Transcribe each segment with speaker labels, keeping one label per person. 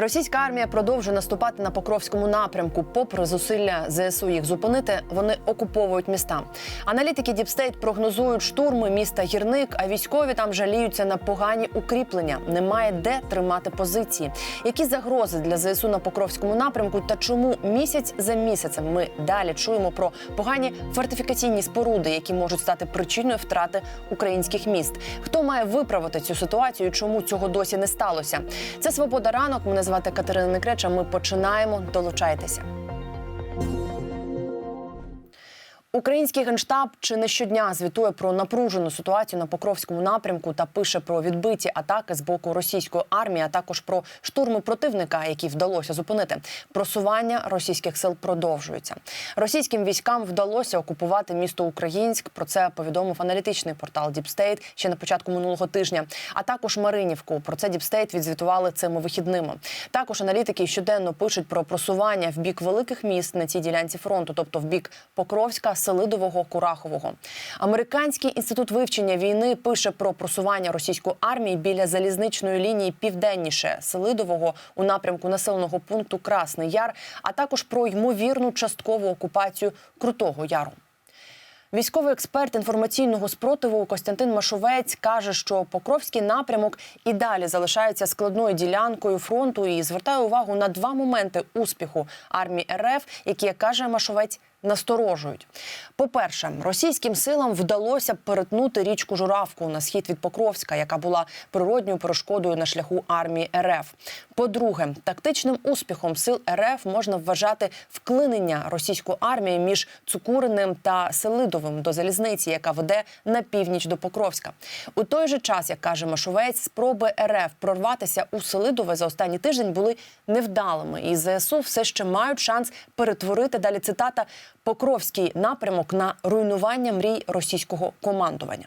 Speaker 1: Російська армія продовжує наступати на Покровському напрямку. Попри зусилля ЗСУ їх зупинити, вони окуповують міста. Аналітики Діпстейт прогнозують штурми міста Гірник, а військові там жаліються на погані укріплення. Немає де тримати позиції. Які загрози для ЗСУ на Покровському напрямку та чому місяць за місяцем ми далі чуємо про погані фортифікаційні споруди, які можуть стати причиною втрати українських міст? Хто має виправити цю ситуацію? Чому цього досі не сталося? Це свобода ранок. Мене звати Катерина Некреча. Ми починаємо. Долучайтеся. Український генштаб чи не щодня звітує про напружену ситуацію на Покровському напрямку та пише про відбиті атаки з боку російської армії, а також про штурми противника, які вдалося зупинити. Просування російських сил продовжується. Російським військам вдалося окупувати місто Українськ. Про це повідомив аналітичний портал Діпстейт ще на початку минулого тижня. А також Маринівку. Про це Діпстейт відзвітували цими вихідними. Також аналітики щоденно пишуть про просування в бік великих міст на цій ділянці фронту, тобто в бік Покровська. Селидового Курахового. Американський інститут вивчення війни пише про просування російської армії біля залізничної лінії південніше Селидового у напрямку населеного пункту Красний Яр, а також про ймовірну часткову окупацію Крутого Яру. Військовий експерт інформаційного спротиву Костянтин Машовець каже, що Покровський напрямок і далі залишається складною ділянкою фронту і звертає увагу на два моменти успіху армії РФ, які як каже Машовець. Насторожують. По-перше, російським силам вдалося перетнути річку Журавку на схід від Покровська, яка була природньою перешкодою на шляху армії РФ. По-друге, тактичним успіхом сил РФ можна вважати вклинення російської армії між Цукуриним та Селидовим до залізниці, яка веде на північ до Покровська. У той же час, як каже Машовець, спроби РФ прорватися у Селидове за останній тиждень були невдалими, і ЗСУ все ще мають шанс перетворити далі цитата Покровський напрямок на руйнування мрій російського командування.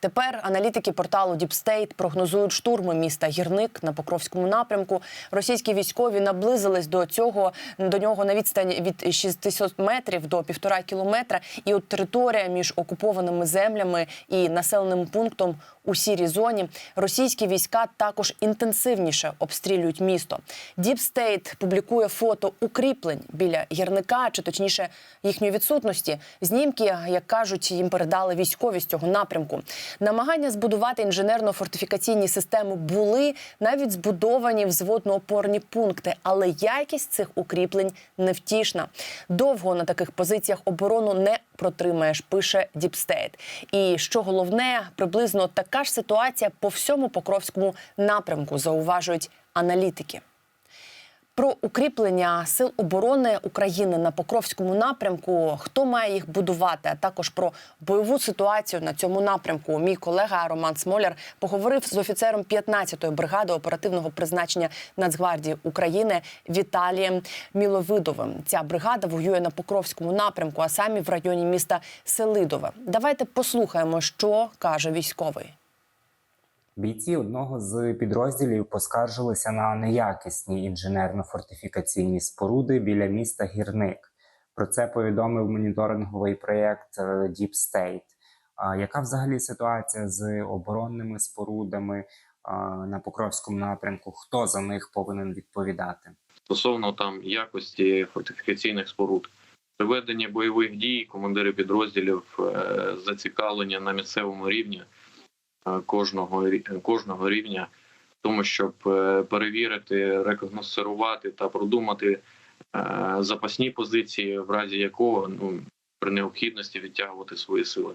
Speaker 1: Тепер аналітики порталу Діпстейт прогнозують штурми міста Гірник на Покровському напрямку. Російські військові наблизились до цього до нього на відстані від 600 метрів до півтора кілометра. І от територія між окупованими землями і населеним пунктом у сірій зоні російські війська також інтенсивніше обстрілюють місто. Діпстейт публікує фото укріплень біля гірника, чи точніше їхньої відсутності. Знімки, як кажуть, їм передали військові з цього напрямку. Намагання збудувати інженерно-фортифікаційні системи були навіть збудовані взводно-опорні пункти, але якість цих укріплень невтішна. Довго на таких позиціях оборону не протримаєш, пише Діпстейт. І що головне, приблизно така ж ситуація по всьому покровському напрямку, зауважують аналітики. Про укріплення сил оборони України на Покровському напрямку, хто має їх будувати, а також про бойову ситуацію на цьому напрямку. Мій колега Роман Смоляр поговорив з офіцером 15-ї бригади оперативного призначення Нацгвардії України Віталієм Міловидовим. Ця бригада воює на Покровському напрямку, а самі в районі міста Селидове. Давайте послухаємо, що каже військовий.
Speaker 2: Бійці одного з підрозділів поскаржилися на неякісні інженерно-фортифікаційні споруди біля міста Гірник. Про це повідомив моніторинговий проєкт е, Deep State. Яка взагалі ситуація з оборонними спорудами на Покровському напрямку? Хто за них повинен відповідати?
Speaker 3: стосовно там якості фортифікаційних споруд. При веденні бойових дій командири підрозділів е, зацікавлення на місцевому рівні е, кожного рі- кожного рівня, тому, щоб е, перевірити, рекогносцирувати та продумати е, запасні позиції, в разі якого ну при необхідності відтягувати свої сили.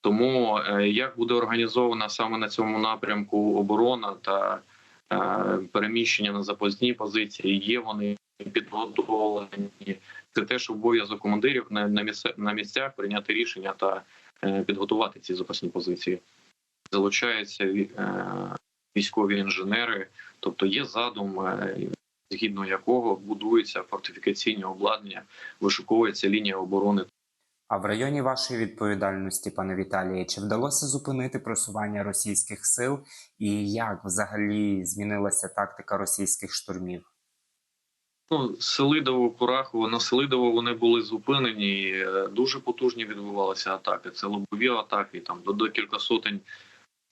Speaker 3: Тому е, як буде організована саме на цьому напрямку оборона та е, переміщення на запасні позиції, є вони підготовлені. Це теж обов'язок командирів на, місцях прийняти рішення та е, підготувати ці запасні позиції. Залучаються е, військові інженери, тобто є задум, е, згідно якого будується фортифікаційне обладнання, вишуковується лінія оборони
Speaker 2: А в районі вашої відповідальності, пане Віталіє, чи вдалося зупинити просування російських сил, і як взагалі змінилася тактика російських штурмів?
Speaker 3: Ну, Селидово, Курахово, на Селидово вони були зупинені. е, Дуже потужні відбувалися атаки. Це лобові атаки, там до декілька сотень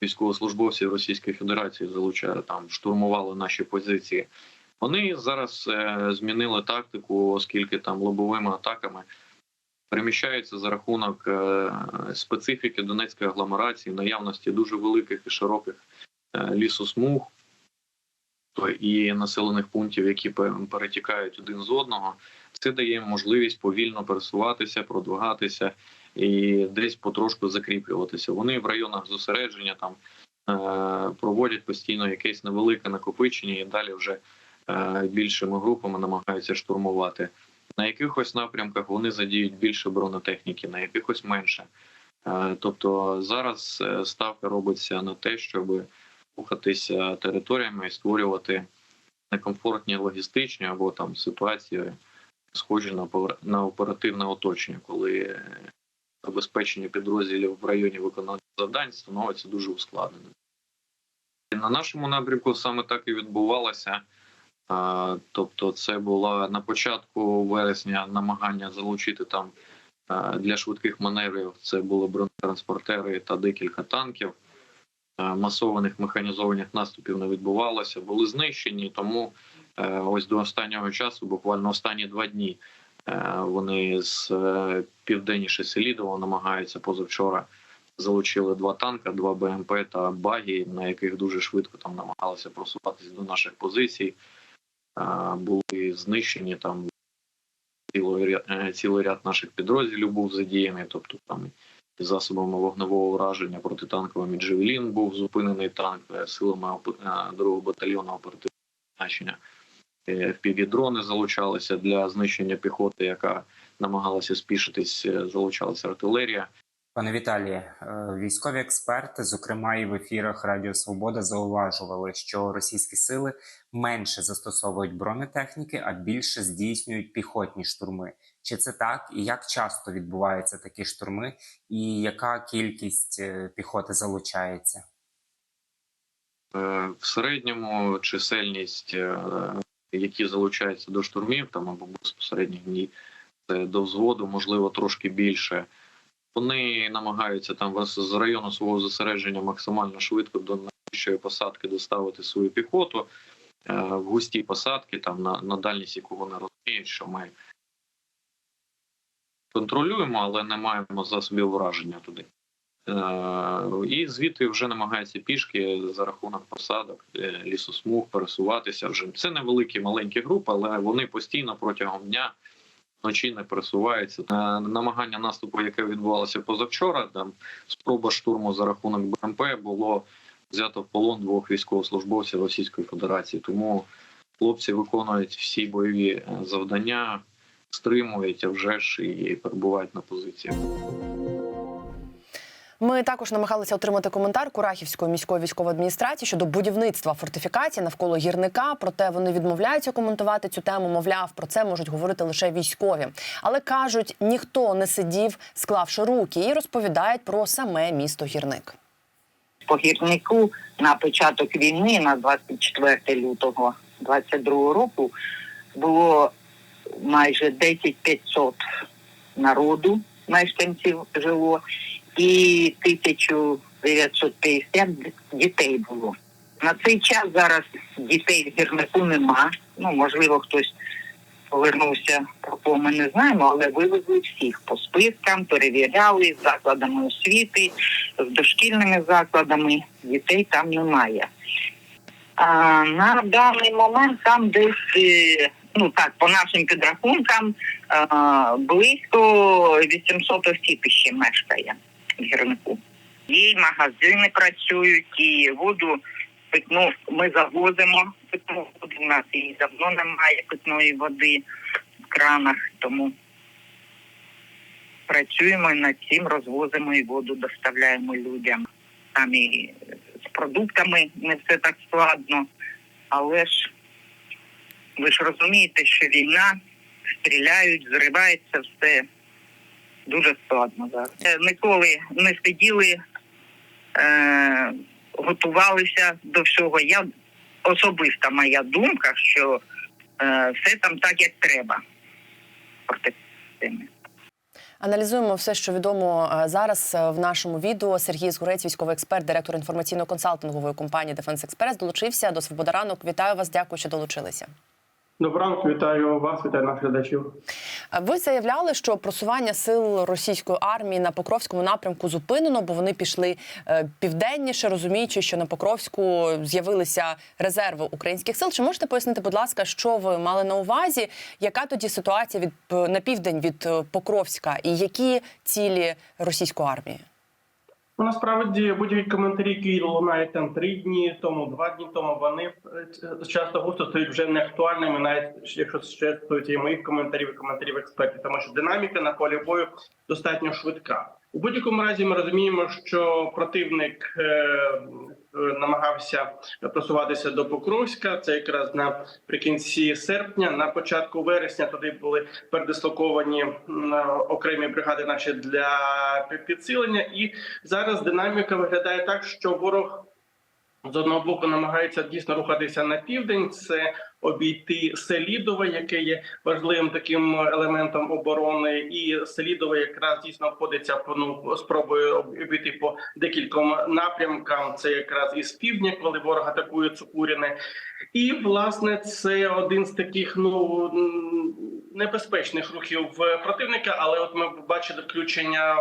Speaker 3: військовослужбовців Російської Федерації залучали там, штурмували наші позиції. Вони зараз е, змінили тактику, оскільки там лобовими атаками переміщаються за рахунок е, специфіки Донецької агломерації, наявності дуже великих і широких е, лісосмуг і населених пунктів, які перетікають один з одного. Це дає їм можливість повільно пересуватися, продвигатися і десь потрошку закріплюватися. Вони в районах зосередження там е, проводять постійно якесь невелике накопичення і далі вже е, більшими групами намагаються штурмувати. На якихось напрямках вони задіють більше бронетехніки, на якихось менше. Е, Тобто зараз ставка робиться на те, щоб рухатися територіями і створювати некомфортні логістичні або там ситуації, схожі на оперативне оточення, коли забезпечення підрозділів в районі виконання завдань становиться дуже ускладненим. На нашому напрямку саме так і відбувалося. Тобто, це було на початку вересня намагання залучити там для швидких маневрів. Це були бронетранспортери та декілька танків. Масованих механізованих наступів не відбувалося, були знищені. Тому е, ось до останнього часу, буквально останні два дні, вони з е, південніше Селідово намагаються позавчора залучили два танка, два БМП та багі, на яких дуже швидко там намагалися просуватися до наших позицій. Е, Були знищені там цілий ряд, е, цілий ряд наших підрозділів був задіяний, тобто там і засобами вогневого ураження протитанковим Джевелін був зупинений танк е, силами е, другого батальйону оперативного значення. Впівдрони залучалися для знищення піхоти, яка намагалася спішитись, е, залучалася артилерія.
Speaker 2: Пане Віталіє, е, військові експерти, зокрема і в ефірах Радіо Свобода, зауважували, що російські сили менше застосовують бронетехніки, а більше здійснюють піхотні штурми. Чи це так? І як часто відбуваються такі штурми, і яка кількість е, піхоти залучається?
Speaker 3: В середньому чисельність, які залучаються до штурмів, там або безпосередніх днів, це до взводу, можливо, трошки більше. Вони намагаються там з району свого зосередження максимально швидко до найближчої посадки доставити свою піхоту е, в густі посадки, там на, на дальність, яку вони розуміють, що ми контролюємо, але не маємо засобів враження туди. Е, І звідти вже намагаються пішки за рахунок посадок, е, лісосмуг пересуватися. Вже це невеликі маленькі групи, але вони постійно протягом дня вночі не пересуваються. Е, Намагання наступу, яке відбувалося позавчора, там спроба штурму за рахунок БМП було взято в полон двох військовослужбовців Російської Федерації. Тому хлопці виконують всі бойові завдання, стримують, а вже ж і перебувають на позиціях.
Speaker 1: Ми також намагалися отримати коментар Курахівської міської військової адміністрації щодо будівництва фортифікації навколо гірника. Проте вони відмовляються коментувати цю тему. Мовляв, про це можуть говорити лише військові. Але кажуть, ніхто не сидів, склавши руки, і розповідають про саме місто гірник.
Speaker 4: по гірнику на початок війни, на 24 лютого 22 року, було майже 10 500 народу мешканців жило, і 1950 дітей було. На цей час зараз дітей в гірнику нема. Ну, можливо, хтось повернувся, про кого ми не знаємо, але вивезли всіх по спискам, перевіряли з закладами освіти, з дошкільними закладами. Дітей там немає. А, на даний момент там десь, е, ну так, по нашим підрахункам, близько 800 осіб ще мешкає гірнику. І магазини працюють, і воду питну ми завозимо питну воду. У нас і давно немає питної води в кранах, тому працюємо над цим, розвозимо і воду доставляємо людям. Там і з продуктами не все так складно, але ж ви ж розумієте, що війна, стріляють, зривається все дуже складно зараз. Е, Ніколи не сиділи, е, готувалися до всього. Я особиста моя думка, що е, все там так, як треба.
Speaker 1: Аналізуємо все, що відомо е, зараз е, в нашому відео. Сергій Згурець, військовий експерт, директор інформаційно-консалтингової компанії Дефенс Експрес, долучився до Свобода ранок. Вітаю вас, дякую, що долучилися.
Speaker 5: Доброго ранку, вітаю вас, вітаю наших глядачів.
Speaker 1: Е, Ви заявляли, що просування сил російської армії на Покровському напрямку зупинено, бо вони пішли е, південніше, розуміючи, що на Покровську з'явилися резерви українських сил. Чи можете пояснити, будь ласка, що ви мали на увазі? Яка тоді ситуація від на південь від е, Покровська, і які цілі російської армії?
Speaker 5: Ну, насправді будь-які коментарі, які лунають там три дні тому, два дні тому, вони е, часто густо стають вже не актуальними, навіть якщо ще стоїть і моїх коментарів, і коментарів експертів, тому що динаміка на полі бою достатньо швидка. У будь-якому разі ми розуміємо, що противник е, е, намагався просуватися до Покровська. Це якраз наприкінці серпня, на початку вересня туди були передислоковані окремі бригади, наші для підсилення. І зараз динаміка виглядає так, що ворог з одного боку намагається дійсно рухатися на південь. Це обійти Селідове, яке є важливим таким елементом оборони, і Селідове якраз дійсно обходиться по ну спробою обійти по декільком напрямкам. Це якраз із півдня, коли ворог атакує Цукуріне. І власне це один з таких ну небезпечних рухів противника. Але от ми бачили включення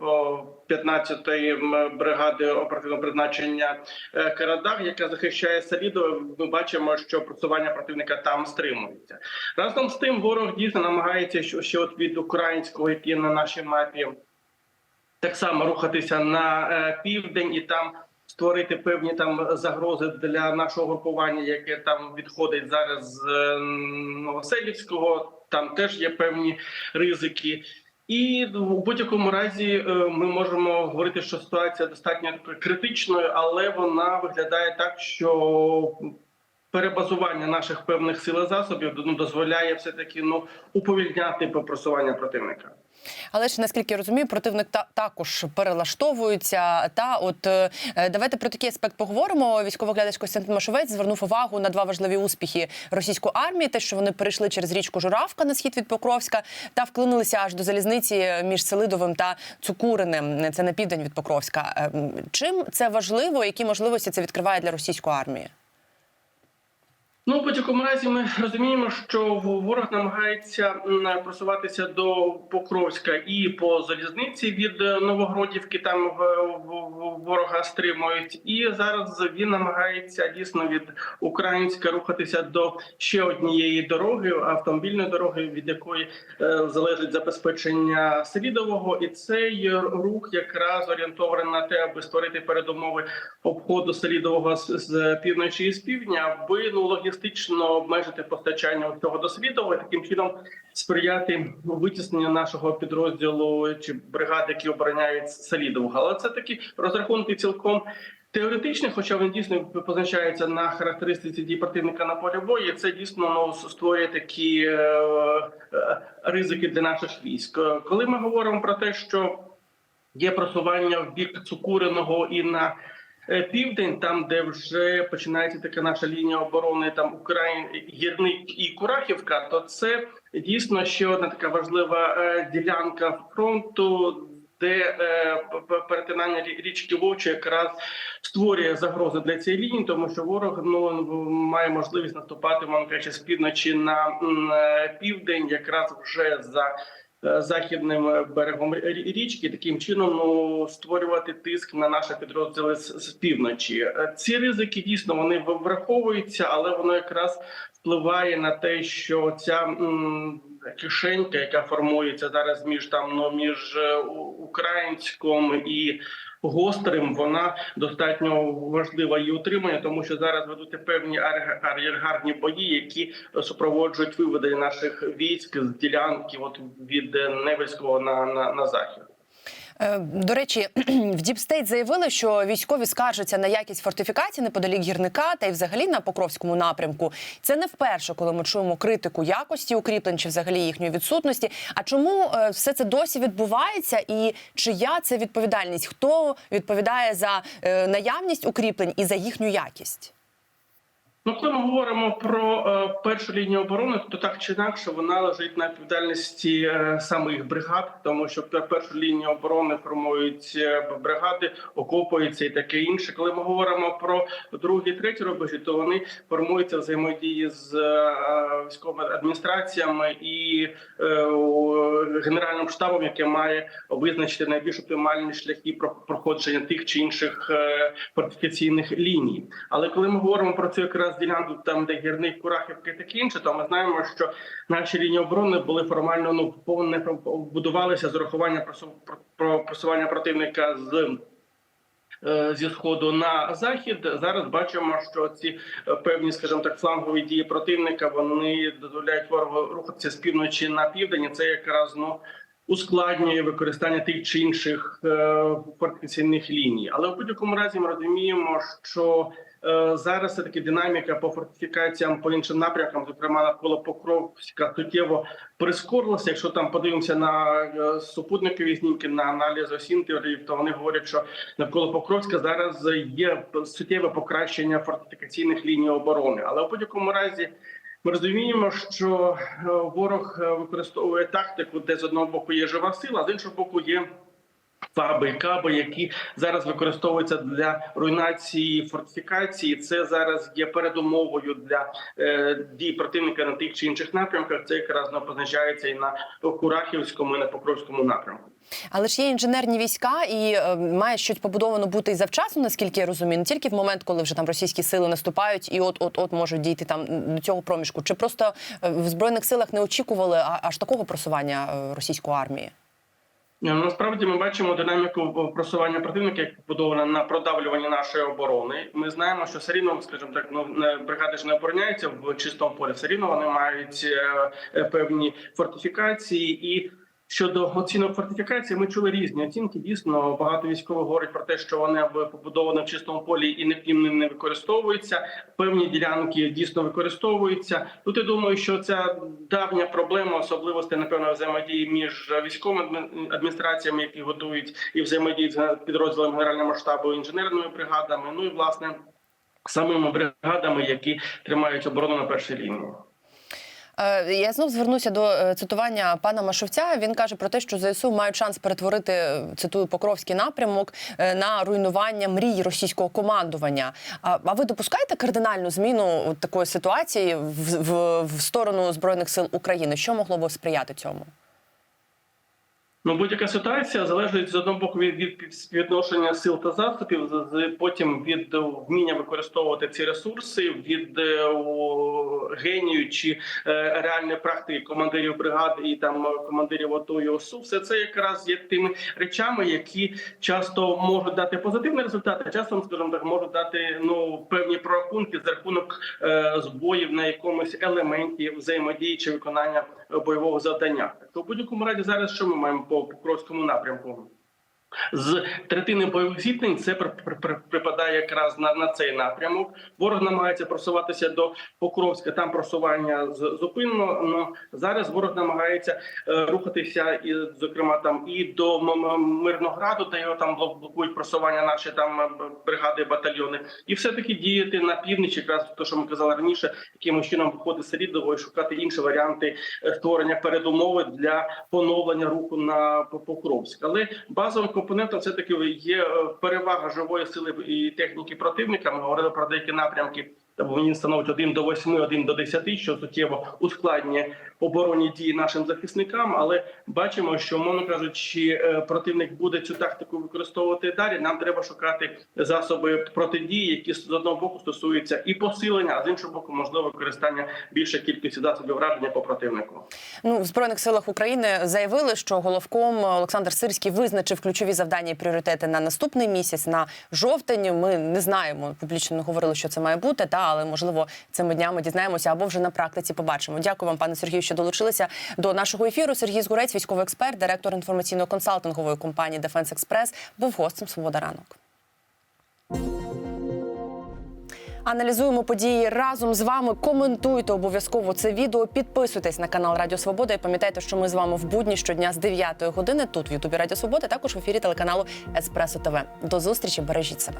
Speaker 5: о, 15-ї бригади оперативного призначення е, Карадаг, яка захищає Салідове. Ми бачимо, що просування противника там стримується. Разом з тим, ворог дійсно намагається ще от від українського, який на нашій мапі, так само рухатися на е, південь і там. Створити певні там загрози для нашого групування, яке там відходить зараз з е, Новоселівського. Там теж є певні ризики. І в будь-якому разі е, ми можемо говорити, що ситуація достатньо критичною, але вона виглядає так, що перебазування наших певних сил і засобів ну, дозволяє все таки ну уповільняти просування противника.
Speaker 1: Але ж наскільки я розумію, противник та також перелаштовується. Та от е, давайте про такий аспект поговоримо. Військовий глядач Костянтин Машовець звернув увагу на два важливі успіхи російської армії: те, що вони перейшли через річку Журавка на схід від Покровська, та вклинилися аж до залізниці між Селидовим та Цукуриним. Це на південь від Покровська. Е, Чим це важливо? Які можливості це відкриває для російської армії?
Speaker 5: Ну, в будь-якому разі, ми розуміємо, що ворог намагається просуватися до Покровська і по залізниці від е, Новогродівки. Там ворога стримують, і зараз він намагається дійсно від Українська рухатися до ще однієї дороги, автомобільної дороги, від якої е, залежить забезпечення Селідового, і цей рух якраз орієнтований на те, аби створити передумови обходу Селідового з півночі і з півдня, аби ну логістично обмежити постачання цього до і таким чином сприяти витісненню нашого підрозділу чи бригади, які обороняють Селідового. Але це такі розрахунки цілком. Теоретичний, хоча він дійсно позначається на характеристиці дій противника на полі бою, це дійсно ну, створює такі е, е, ризики для наших військ. Коли ми говоримо про те, що є просування в бік Цукуриного і на південь, там де вже починається така наша лінія оборони, там Україн, Гірник і Курахівка, то це дійсно ще одна така важлива е, ділянка фронту. Де е, перетинання річки Вовчі якраз створює загрози для цієї лінії, тому що ворог ну має можливість наступати, мовно кажучи, з півночі на е, південь, якраз вже за е, західним берегом річки, таким чином ну створювати тиск на наші підрозділи з, півночі. Е, Ці ризики дійсно вони враховуються, але воно якраз впливає на те, що ця кишенька, яка формується зараз між там ну між е, українськом і гострим, вона достатньо важлива і утримання, тому що зараз ведуться певні ар'єргарні бої, які супроводжують виведення наших військ з ділянки, от від е, Невельського на, на, на захід.
Speaker 1: Е, До речі, в Діпстейт заявили, що військові скаржаться на якість фортифікацій неподалік гірника та й взагалі на Покровському напрямку. Це не вперше, коли ми чуємо критику якості укріплень чи взагалі їхньої відсутності. А чому е, все це досі відбувається? І чия це відповідальність? Хто відповідає за е, наявність укріплень і за їхню якість?
Speaker 5: Ну, коли ми говоримо про е, першу лінію оборони, то так чи інакше вона лежить на відповідальності е, самих бригад, тому що першу лінію оборони формують е, бригади, окопуються і таке інше. Коли ми говоримо про другі, треті рубежі, то вони формуються взаємодії з е, військовими адміністраціями і е, генеральним штабом, яке має визначити найбільш оптимальні шляхи про- проходження тих чи інших е, фортифікаційних ліній. Але коли ми говоримо про цю якраз ділянку, там де гірник Курахівки таке інше, то ми знаємо, що наші лінії оборони були формально ну повне будувалися з урахування про- про просування противника з. е, Зі сходу на захід зараз бачимо, що ці е, певні, скажімо так, флангові дії противника вони дозволяють ворогу рухатися з півночі на південь. Це якраз ну ускладнює використання тих чи інших е, фортифікаційних ліній. Але в будь-якому разі ми розуміємо, що зараз все таки динаміка по фортифікаціям по іншим напрямкам, зокрема навколо Покровська, суттєво прискорилася. Якщо там подивимося на е, супутникові знімки, на аналіз осінтерів, то вони говорять, що навколо Покровська зараз є суттєве покращення фортифікаційних ліній оборони. Але в будь-якому разі. Ми розуміємо, що е, ворог е, використовує тактику, де з одного боку є жива сила, з іншого боку є фаби каби, які зараз використовуються для руйнації фортифікації. Це зараз є передумовою для е, дій противника на тих чи інших напрямках. Це якраз позначається і на Курахівському, і на Покровському напрямку.
Speaker 1: Але ж є інженерні війська, і е, має щось побудовано бути і завчасно, наскільки я розумію, не тільки в момент, коли вже там російські сили наступають, і от от от можуть дійти там до цього проміжку. Чи просто е, в збройних силах не очікували аж такого просування е, російської армії?
Speaker 5: Ну, Насправді ми бачимо динаміку просування противника, яка побудована на продавлюванні нашої оборони. Ми знаємо, що все рівно, скажімо так, ну бригади ж не обороняються в чистому полі. Все рівно вони мають е, е, певні фортифікації і. Щодо оцінок фортифікації, ми чули різні оцінки. Дійсно, багато військових говорять про те, що вони побудовані в чистому полі і не ним не використовуються. Певні ділянки дійсно використовуються. Тут я думаю, що ця давня проблема, особливості напевно взаємодії між військовими адміністраціями, які готують і взаємодіють з підрозділом генерального штабу інженерними бригадами. Ну і власне самими бригадами, які тримають оборону на першій лінії.
Speaker 1: Е, Я знов звернуся до е, цитування пана Машовця. Він каже про те, що ЗСУ мають шанс перетворити е, цитую Покровський напрямок на руйнування мрій російського командування. А, ви допускаєте кардинальну зміну такої ситуації в, в, в сторону збройних сил України? Що могло би сприяти цьому?
Speaker 5: Ну, будь-яка ситуація залежить з одного боку від, від співвідношення сил та засобів, з, потім від е, вміння використовувати ці ресурси, від е, у, генію чи е, реальної практики командирів бригад і там е, командирів ОТО і ОСУ. Все це якраз є тими речами, які часто можуть дати позитивний результат, а часом, скажімо так, можуть дати ну певні прорахунки за рахунок е, збоїв на якомусь елементі взаємодії чи виконання е, бойового завдання. То в будь-якому разі зараз що ми маємо по Покровському напрямку? З третини бойових зіткнень це при- при- при- припадає якраз на, на цей напрямок. Ворог намагається просуватися до Покровська. Там просування з- зупинено. Но зараз ворог намагається е, рухатися і, зокрема, там і до Мирнограду, де його там блокують просування наші там е, бригади, батальйони, і все таки діяти на північ, якраз те, що ми казали раніше, якимось чином виходити Селідово і шукати інші варіанти е, створення передумови для поновлення руху на Покровськ. Але базовим компонентом все таки є е, перевага живої сили і техніки противника. Ми говорили про деякі напрямки. Він становить 1 до 8, 1 до 10, що суттєво ускладнює оборонні дії нашим захисникам. Але бачимо, що, мовно кажучи, е, противник буде цю тактику використовувати далі. Нам треба шукати засоби протидії, які з одного боку стосуються і посилення, а з іншого боку, можливо, використання більшої кількості засобів враження по противнику.
Speaker 1: Ну в збройних силах України заявили, що головком Олександр Сирський визначив ключові завдання і пріоритети на наступний місяць, на жовтень. Ми не знаємо, публічно не говорили, що це має бути, та але можливо цими днями дізнаємося або вже на практиці побачимо. Дякую вам, пане Сергію, що долучилися до нашого ефіру. Сергій Згурець, військовий експерт, директор інформаційно-консалтингової компанії Дефенс Експрес, був гостем Свобода ранок. Аналізуємо події разом з вами. Коментуйте обов'язково це відео. Підписуйтесь на канал Радіо Свобода і пам'ятайте, що ми з вами в будні щодня з 9 години тут в Ютубі Радіо Свобода, також в ефірі телеканалу Еспресо ТВ. До зустрічі, бережіть себе.